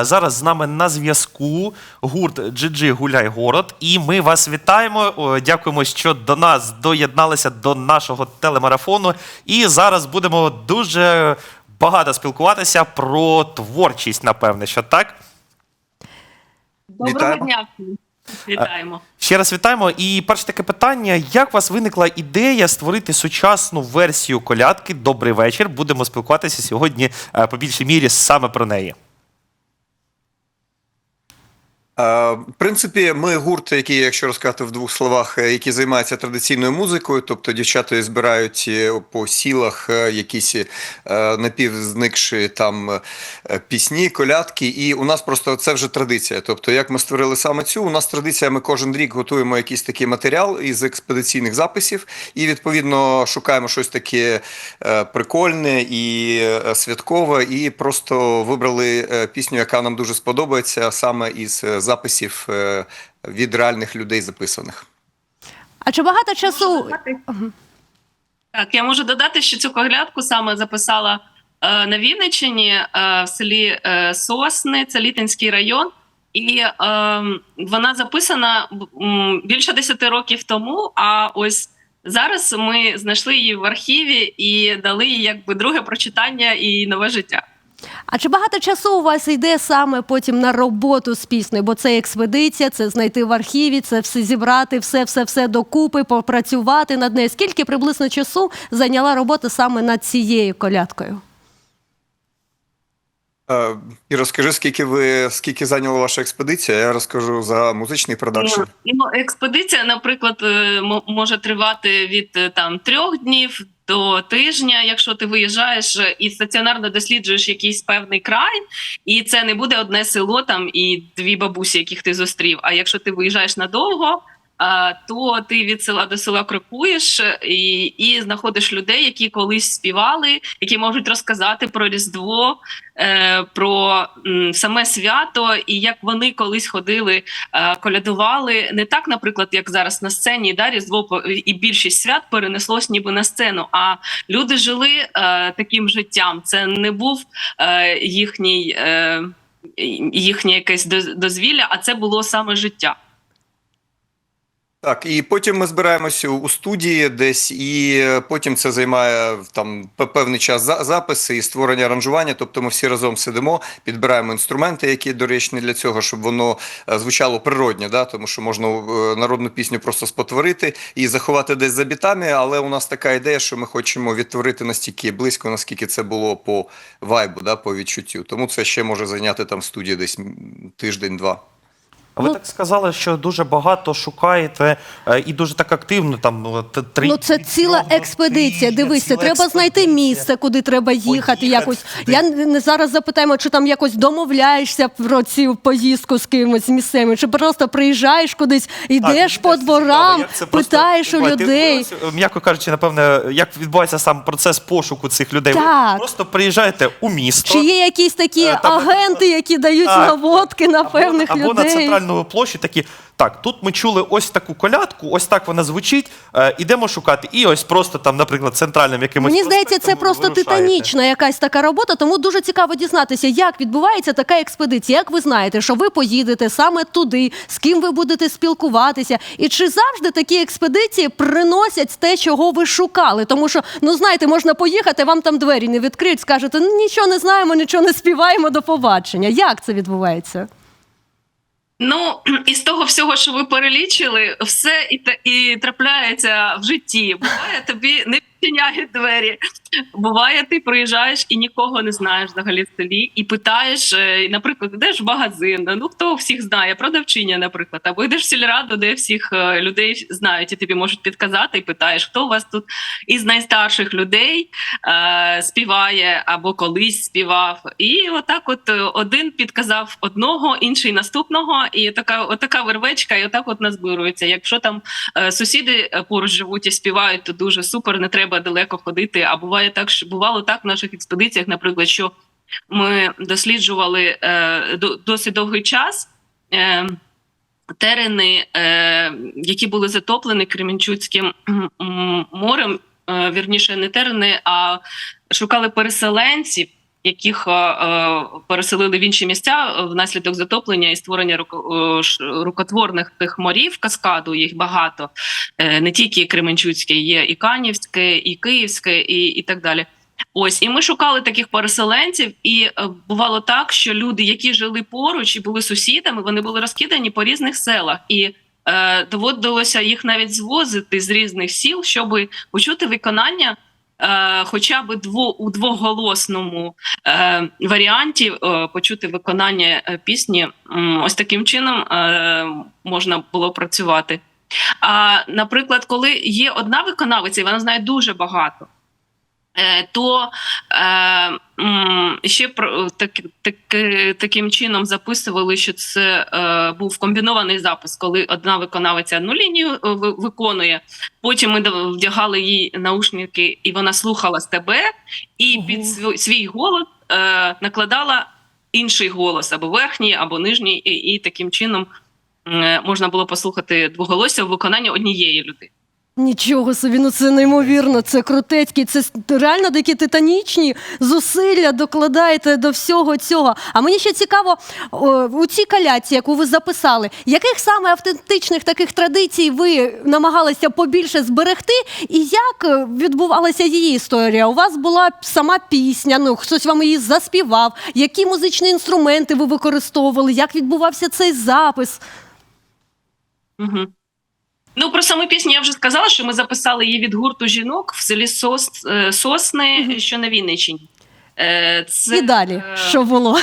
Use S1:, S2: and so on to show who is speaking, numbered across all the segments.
S1: Е, Зараз з нами на зв'язку гурт GG Гуляй Город, і ми вас вітаємо. Дякуємо, що до нас доєдналися до нашого телемарафону. І зараз будемо дуже багато спілкуватися про творчість, напевне, що так.
S2: Доброго
S3: Вітаємо.
S2: дня. Вітаємо.
S1: Ще раз вітаємо. І перше таке питання: як у вас виникла ідея створити сучасну версію колядки Добрий вечір? Будемо спілкуватися сьогодні е, по більшій мірі саме про неї.
S3: Е, В принципі, ми гурт, який, якщо розказати в двох словах, е, який займається традиційною музикою, тобто дівчата збирають е, по сілах якісь напівзникші там пісні, колядки, і у нас просто це вже традиція. Тобто, як ми створили саме цю, у нас традиція, ми кожен рік готуємо якийсь такий матеріал із експедиційних записів, і відповідно шукаємо щось таке прикольне і святкове, і просто вибрали пісню, яка нам дуже сподобається, саме із записів е, від реальних людей записаних.
S4: А чи багато часу?
S2: Так, я можу додати, що цю коглядку саме записала е, на Вінниччині е, в селі е, Сосни, це Літинський район. І е, вона записана більше 10 років тому. А ось зараз ми знайшли її в архіві і дали їй якби друге прочитання і нове життя.
S4: А чи багато часу у вас йде саме потім на роботу з піснею? Бо це експедиція, це знайти в архіві, це все зібрати, все, все, все докупи, попрацювати над нею. Скільки приблизно часу зайняла робота саме над цією колядкою?
S3: Е, І розкажи, скільки ви скільки зайняла ваша експедиція? Я розкажу за музичний продакшн.
S2: Ну, ну, експедиція, наприклад, е, може тривати від е, там трьох днів до тижня, якщо ти виїжджаєш і стаціонарно досліджуєш якийсь певний край, і це не буде одне село там і дві бабусі, яких ти зустрів. А якщо ти виїжджаєш надовго. То ти від села до села крокуєш е, і, і знаходиш людей, які колись співали, які можуть розказати про Різдво, е, про саме свято, і як вони колись ходили е, колядували не так, наприклад, як зараз на сцені, да, Різдво і більшість свят перенеслось ніби на сцену. А люди жили таким життям. Це не був їхній, їхнє якесь доз- дозвілля, а це було саме життя.
S3: Так, і потім ми збираємося у студії десь, і е, потім це займає там певний час за- записи і створення аранжування. Тобто ми всі разом сидимо, підбираємо інструменти, які доречні для цього, щоб воно е, звучало природньо, да? тому що можна е, народну пісню просто спотворити і заховати десь за бітами. Але у нас така ідея, що ми хочемо відтворити настільки близько, наскільки це було по вайбу, да? по відчуттю. Тому це ще може зайняти там студії десь тиждень-два.
S1: А ви
S4: Ну-
S1: так сказали, що дуже багато шукаєте е, і дуже так активно там е, три.
S4: Ну це ціла експедиція.
S1: тижня,
S4: Дивися,
S1: ціла
S4: треба знайти місце, куди треба їхати.
S1: Поїхати
S4: Якось я не зараз запитаємо, чи там якось домовляєшся про цю поїздку з кимось місцевим, чи просто приїжджаєш кудись, йдеш
S1: Так,
S4: по дворам, питаєш у людей.
S1: Ти, М'яко кажучи, напевне, як відбувається сам процес пошуку цих людей.
S4: Так.
S1: Ви просто приїжджаєте у місто.
S4: Чи є якісь такі
S1: Е, там,
S4: агенти, які дають наводки на певних
S1: або, або
S4: людей?
S1: на центральну площу такі. Так, тут ми чули ось таку колядку, ось так вона звучить. Е, ідемо шукати. І ось просто там, наприклад, центральним якимось.
S4: Мені здається, це
S1: проспектом
S4: просто
S1: вирушаєте.
S4: титанічна якась така робота. Тому дуже цікаво дізнатися, як відбувається така експедиція. Як ви знаєте, що ви поїдете саме туди, з ким ви будете спілкуватися, і чи завжди такі експедиції приносять те, чого ви шукали? Тому що, ну знаєте, можна поїхати, вам там двері не відкриють, скажете, ну нічого не знаємо, нічого не співаємо. До побачення. Як це відбувається?
S2: Ну, із того всього, що ви перелічили, все і, та- і трапляється в житті. Буває, тобі не відчиняють двері. Буває, ти приїжджаєш і нікого не знаєш взагалі в селі, і питаєш, е, наприклад, йдеш в магазин, ну хто всіх знає, продавчиня, наприклад, або йдеш в сільраду, де всіх е, людей знають, і тобі можуть підказати, і питаєш, хто у вас тут із найстарших людей е, співає або колись співав. І отак, от е, один підказав одного, інший наступного, і така, отака вервечка, і отак от назбирується. Якщо там е, сусіди поруч живуть і співають, то дуже супер, не треба далеко ходити. А буває так, що бувало так в наших експедиціях, наприклад, що ми досліджували е, досить довгий час. Е, Терени, е, які були затоплені Кременчуцьким морем, е, вірніше, не терени, а шукали переселенців, яких е, е, переселили в інші місця е, внаслідок затоплення і створення руко- рукотворних тих морів каскаду. Їх багато не тільки Кременчуцьке, є і Канівське, і Київське, і, і так далі. Ось, і ми шукали таких переселенців, і бувало так, що люди, які жили поруч і були сусідами, вони були розкидані по різних селах, і доводилося їх навіть звозити з різних сіл, щоб почути виконання. Е, хоча б дво, у двоголосному е, варіанті е, почути виконання е, пісні, ось таким чином е, можна було працювати. А наприклад, коли є одна виконавиця, і вона знає дуже багато, то е, ще про так, так, таким чином записували, що це е, був комбінований запис, коли одна виконавиця одну лінію е, виконує. Потім ми вдягали їй наушники, і вона слухала з тебе, і під свій, свій голос е, накладала інший голос або верхній, або нижній, і, і таким чином е, можна було послухати двоголосся в виконанні однієї людини.
S4: Нічого собі, ну це неймовірно, це крутецькі, це реально такі титанічні зусилля докладаєте до всього цього. А мені ще цікаво, у цій каляці, яку ви записали, яких саме автентичних таких традицій ви намагалися побільше зберегти, і як е, відбувалася її історія? У вас була сама пісня, ну хтось вам її заспівав, які музичні інструменти ви використовували, як відбувався цей запис?
S2: Угу. Ну, про саму пісню я вже сказала, що ми записали її від гурту жінок в селі Сос, е, Сосни, що на Вінниччині. Е, Це,
S4: І далі,
S2: е,
S4: що було?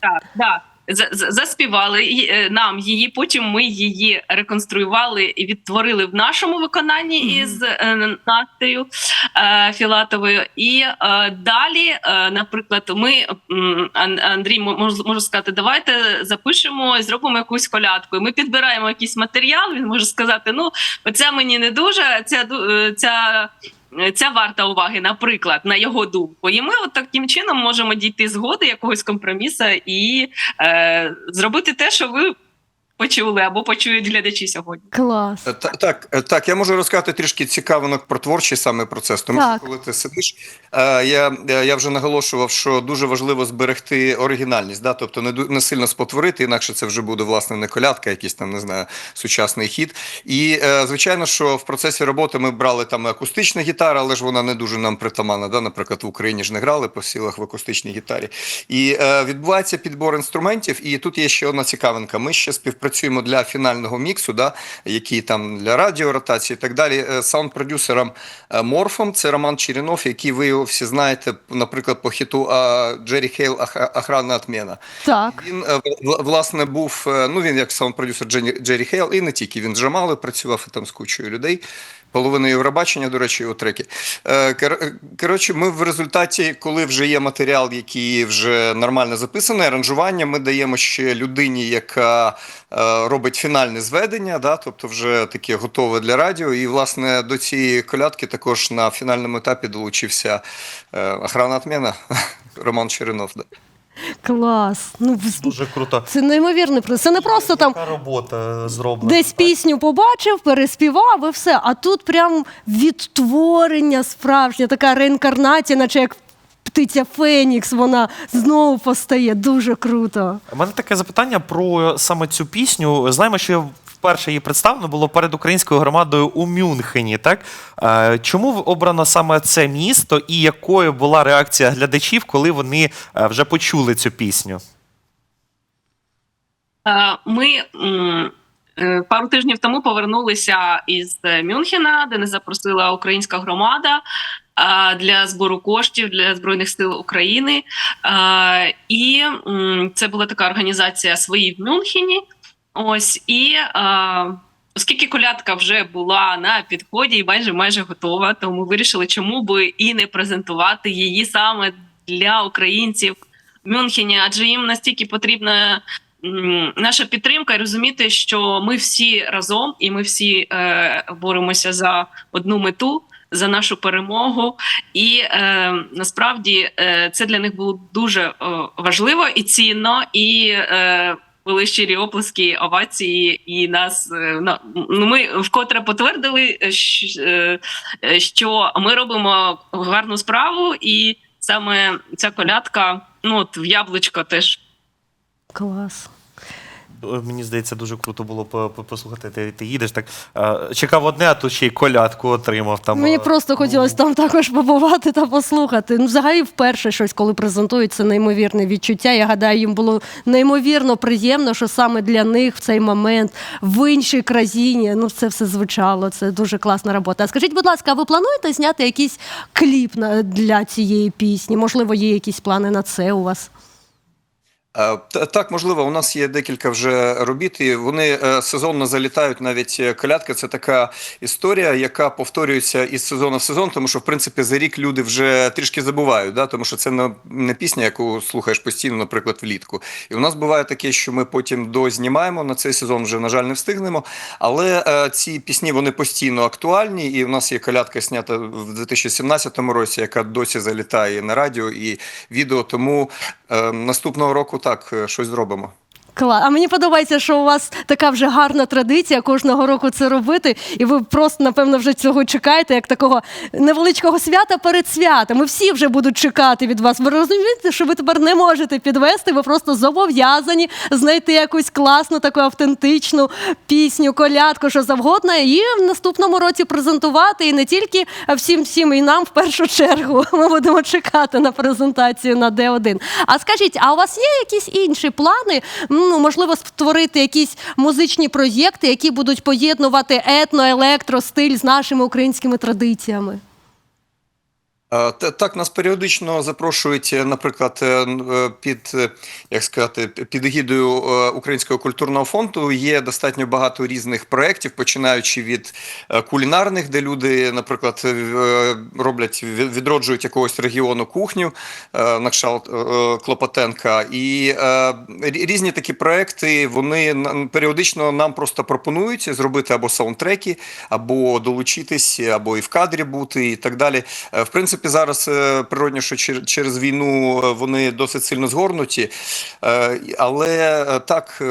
S2: Так, да. За- за- Заспівали е, нам її, потім ми її реконструювали і відтворили в нашому виконанні
S4: Мгм.
S2: із е, Настею е, Філатовою. І далі, наприклад, ми Ан- Андрій мо- можу, сказати, давайте запишемо і зробимо якусь колядку. І ми підбираємо якийсь матеріал. Він може сказати: ну, оця мені не дуже, ця ця. Ця варта уваги, наприклад, на його думку, і ми от таким чином можемо дійти згоди якогось компромісу і е, зробити те, що ви почули або почують глядачі сьогодні.
S4: Клас.
S3: Е, Так, е, так, я можу розказати трішки цікавинок про творчий саме процес. Тому
S4: Так.
S3: що коли ти сидиш, е, я, я вже наголошував, що дуже важливо зберегти оригінальність, да? тобто не, не сильно спотворити, інакше це вже буде власне не колядка, якийсь там не знаю, сучасний хід. І звичайно, що в процесі роботи ми брали там акустичну гітару, але ж вона не дуже нам притаманна. Да? Наприклад, в Україні ж не грали по сілах в акустичній гітарі. І відбувається підбор інструментів. І тут є ще одна цікавинка. Ми ще співпрацюємо для фінального міксу, да, який там для радіоротації і так далі. е, Саунд-продюсером е, Морфом, це Роман Черенов, який ви всі знаєте, наприклад, по хіту Джері Хейл «Ах- Охрана отмена.
S4: Так.
S3: Він е, власне був. Ну він як саунд-продюсер Джері Хейл, і не тільки він Джамали працював там з кучою людей. Половина Євробачення, до речі, його треки. Кор- Коротше, ми в результаті, коли вже є матеріал, який вже нормально записаний, аранжування, ми даємо ще людині, яка робить фінальне зведення, да, тобто вже таке готове для радіо. І, власне, до цієї колядки також на фінальному етапі долучився е, охрана отмена Роман Черенов. Да.
S4: Клас. Ну,
S1: Дуже круто.
S4: це неймовірно. Це не просто там
S1: робота зроблена.
S4: десь пісню побачив, переспівав і все. А тут прям відтворення справжнє, така реінкарнація, наче як птиця Фенікс, вона знову постає. Дуже круто.
S1: У мене таке запитання про саме цю пісню. Знаємо, що я вперше її представлено було перед українською громадою у Мюнхені. Так Е, чому обрано саме це місто, і якою була реакція глядачів, коли вони е, вже почули цю пісню?
S2: Е, Ми пару тижнів тому повернулися із Мюнхена, де нас запросила українська громада для збору коштів для збройних сил України. І це була така організація свої в Мюнхені. Ось і. Оскільки колядка вже була на підході і майже майже готова, то ми вирішили, чому би і не презентувати її саме для українців в Мюнхені, адже їм настільки потрібна наша підтримка і розуміти, що ми всі разом і ми всі е, боремося за одну мету. За нашу перемогу, і е, насправді е, це для них було дуже е, важливо і цінно, і е, були щирі оплески, овації, і нас е, ну, ми вкотре потвердили, е, е, що ми робимо гарну справу, і саме ця колядка, ну от в яблучко теж
S4: Клас.
S1: Мені здається, дуже круто було по- по- послухати. Ти, ти їдеш так. Чекав одне, а тут ще й колядку отримав. Там,
S4: Мені просто хотілося там також побувати та послухати. Ну, взагалі, вперше щось, коли презентують, це неймовірне відчуття. Я гадаю, їм було неймовірно приємно, що саме для них в цей момент в іншій країні ну це все звучало. Це дуже класна робота. А скажіть, будь ласка, а ви плануєте зняти якийсь кліп для цієї пісні? Можливо, є якісь плани на це у вас?
S3: Е, та- Так, можливо, у нас є декілька вже робіт, і вони е, сезонно залітають. Навіть е, колядка це така історія, яка повторюється із сезону в сезон, тому що в принципі за рік люди вже трішки забувають, да? тому що це не, пісня, яку слухаєш постійно, наприклад, влітку. І у нас буває таке, що ми потім дознімаємо на цей сезон, вже на жаль, не встигнемо. Але ці пісні вони постійно актуальні, і у нас є колядка снята в 2017 році, яка досі залітає на радіо і відео. Тому наступного року так е, щось зробимо.
S4: Клас. А мені подобається, що у вас така вже гарна традиція кожного року це робити, і ви просто, напевно, вже цього чекаєте, як такого невеличкого свята перед святом. Всі вже будуть чекати від вас. Ви розумієте, що ви тепер не можете підвести, ви просто зобов'язані знайти якусь класну, таку автентичну пісню, колядку, що завгодно, і в наступному році презентувати. І не тільки всім всім, і нам в першу чергу. Ми будемо чекати на презентацію на Д1. А скажіть, а у вас є якісь інші плани? Ну, можливо, створити якісь музичні проєкти, які будуть поєднувати етно, електро, стиль з нашими українськими традиціями?
S3: Е, та- Так, нас періодично запрошують, е, наприклад, е, під як сказати, під егідою Українського культурного фонду є достатньо багато різних проєктів, починаючи від кулінарних, де люди, наприклад, роблять відроджують якогось регіону кухню на кшталт е, Клопотенка. І різні такі проекти вони періодично нам просто пропонують зробити або саундтреки, або долучитись, або і в кадрі бути, і так далі. В принципі, зараз е, природньо, що через війну е, вони досить сильно згорнуті. Е, Але так,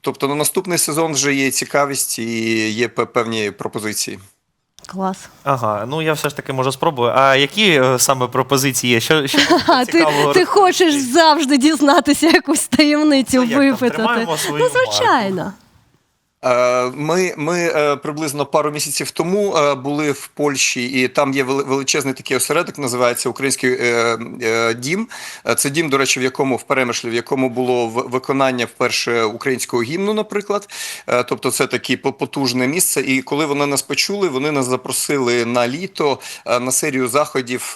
S3: тобто на наступний сезон вже є цікавість і є певні пропозиції.
S4: Клас.
S1: Ага, ну я все ж таки можу спробую. А які саме пропозиції є? Що, що
S4: А, ти,
S1: цікавого
S4: ти хочеш завжди дізнатися якусь таємницю
S1: Ну, як
S4: випитати. Ну, звичайно.
S3: Е, Ми, ми е, приблизно пару місяців тому е, були в Польщі, і там є вели- величезний такий осередок, називається Український е, е, дім. Е, Це дім, до речі, в якому в перемишлі, в якому було виконання вперше українського гімну, наприклад. Е, Тобто, це таке по- потужне місце. І коли вони нас почули, вони нас запросили на літо е, на серію заходів.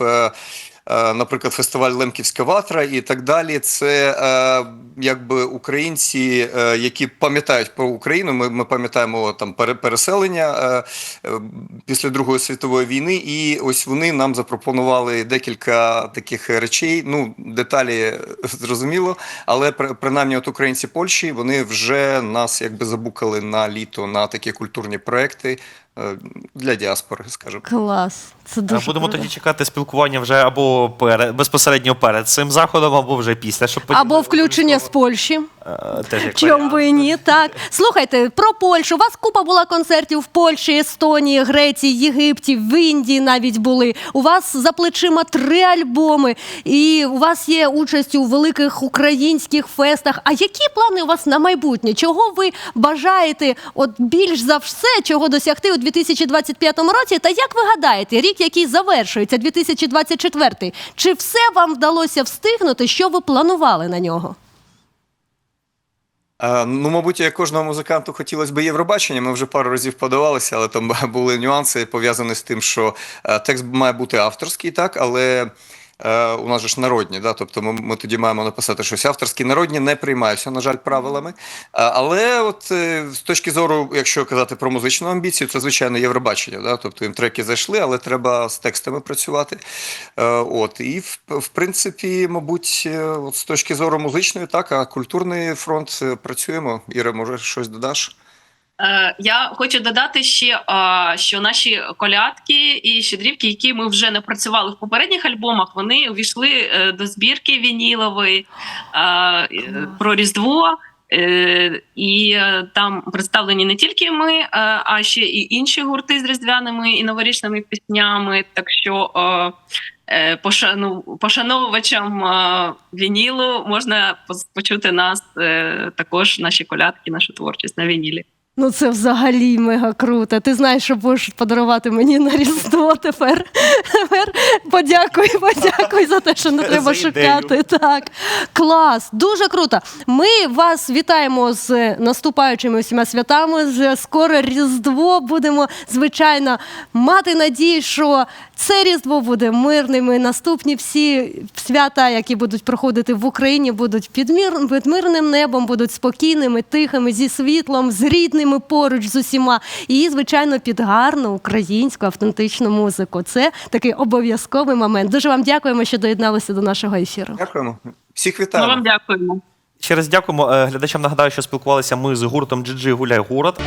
S3: Е, Наприклад, фестиваль Лемківська ватра і так далі. Це е, якби українці, е, які пам'ятають про Україну. Ми, ми пам'ятаємо там пере- переселення після Другої світової війни, і ось вони нам запропонували декілька таких речей. Ну, деталі зрозуміло, але при- принаймні, от українці Польщі вони вже нас якби забукали на літо на такі культурні проекти для діаспори, скажімо.
S4: Клас. Це
S1: Е,
S4: дуже
S1: Будемо
S4: круто.
S1: тоді чекати спілкування вже або перед, безпосередньо перед цим заходом, або вже після. Щоб
S4: Або включення з Польщі.
S1: Е, теж як
S4: Чому
S1: варіант.
S4: би і ні? Так. Слухайте, про Польщу. У вас купа була концертів в Польщі, Естонії, Греції, Єгипті, в Індії навіть були. У вас за плечима три альбоми, і у вас є участь у великих українських фестах. А які плани у вас на майбутнє? Чого ви бажаєте от більш за все, чого досягти у 2025 році? Та як ви гадаєте, рік, який завершується, 2024, чи все вам вдалося встигнути, що ви планували на нього?
S3: Е, Ну, мабуть, як кожному музиканту хотілося б Євробачення. Ми вже пару разів подавалися, але там були нюанси пов'язані з тим, що е, текст має бути авторський, так, але. Е, У нас же ж народні, да? тобто ми, ми тоді маємо написати щось авторське. Народні не приймаються, на жаль, правилами. Е, Але от е, з точки зору, якщо казати про музичну амбіцію, це звичайно Євробачення. Да? Тобто їм треки зайшли, але треба з текстами працювати. От і в, в принципі, мабуть, от з точки зору музичної, так, а культурний фронт працюємо. Іра, може, щось додаш?
S2: Е, Я хочу додати ще, е, що наші колядки і щедрівки, які ми вже не працювали в попередніх альбомах, вони увійшли е, до збірки вінілової про Різдво. І там представлені не тільки ми, а ще і інші гурти з різдвяними і новорічними піснями. Так що пошановувачам вінілу можна почути нас також, наші колядки, нашу творчість на вінілі.
S4: Ну це взагалі мега круто. Ти знаєш, що можеш подарувати мені на Різдво тепер. Тепер подякуй, подякуй за те, що не треба
S1: За ідею.
S4: шукати. Так, клас, дуже круто. Ми вас вітаємо з наступаючими всіма святами. З скоро Різдво будемо, звичайно, мати надію, що це Різдво буде мирним. і Наступні всі свята, які будуть проходити в Україні, будуть під, мир, під мирним небом, будуть спокійними, тихими, зі світлом, з рідними поруч з усіма. І, звичайно, під гарну українську автентичну музику. Це такий обов'язковий момент. Дуже вам дякуємо, що доєдналися до нашого ефіру.
S3: Дякуємо. Всіх
S2: Ми
S3: вітаємо.
S2: вам дякуємо.
S1: Ще раз дякуємо. Е, Глядачам нагадаю, що спілкувалися ми з гуртом GG Гуляй Город.